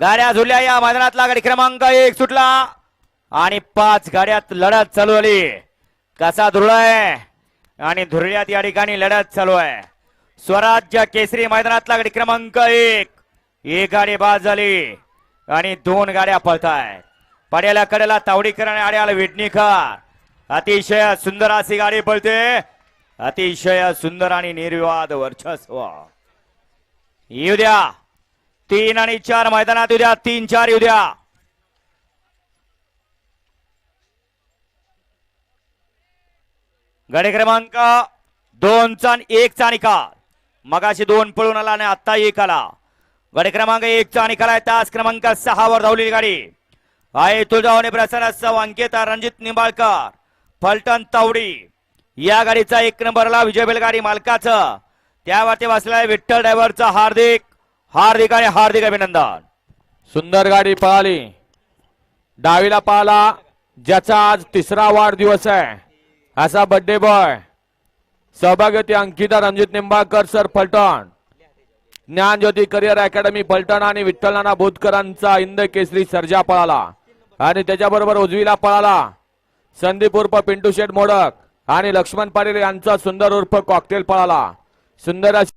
गाड्या झुरल्या या मैदानातला गाडी क्रमांक एक सुटला. आणि पाच गाड्यात लढत चालू आली कसा धुरळाय? आणि धुरळ्यात या ठिकाणी लढत चालू आहे. स्वराज्य केसरी मैदानातला गाडी क्रमांक एक. एक गाडी बाद झाली. आणि दोन गाड्या पळतायत पड्याला कडेला तावडीकर आणि आड्याला विटणीकर. अतिशय सुंदर अशी गाडी पळते. अतिशय सुंदर आणि निर्विवाद वर्चस्व. येऊ द्या. तीन आणि चार मैदानात येऊ द्या तीन चार येऊ द्या गडे क्रमांक दोनचा आणि एकचा निकाल मगाशी दोन पळून आला आणि आता एक आला. गडे क्रमांक एकचा निकाल आहे. तास क्रमांक सहा वर धावलेली गाडी. आहे तुळजावणे प्रसारासह अंकिता रणजित निंबाळकर फलटण तावडी. या गाडीचा एक नंबरला विजय बैलगाडी मालकाचं. त्यावरती बसलाय विठ्ठल ड्रायव्हरचा हार्दिक. हार्दिक आणि हार्दिक अभिनंदन. सुंदर गाडी पळाली. डावीला पळाला ज्याचा आज तिसरा वाढदिवस आहे. असा बर्थडे बॉय सहभागी होती Ankita Ranjit Nimbalkar sir Phaltan. Dnyanjyoti career academy Phaltan आणि विठ्ठल नाना इंद केसरी सर्जा पळाला. आणि त्याच्याबरोबर उजवीला पळाला. संदीप उर्फ पिंटू शेठ मोडक आणि लक्ष्मण पाटील यांचा सुंदर उर्फ कॉकटेल पळाला. सुंदर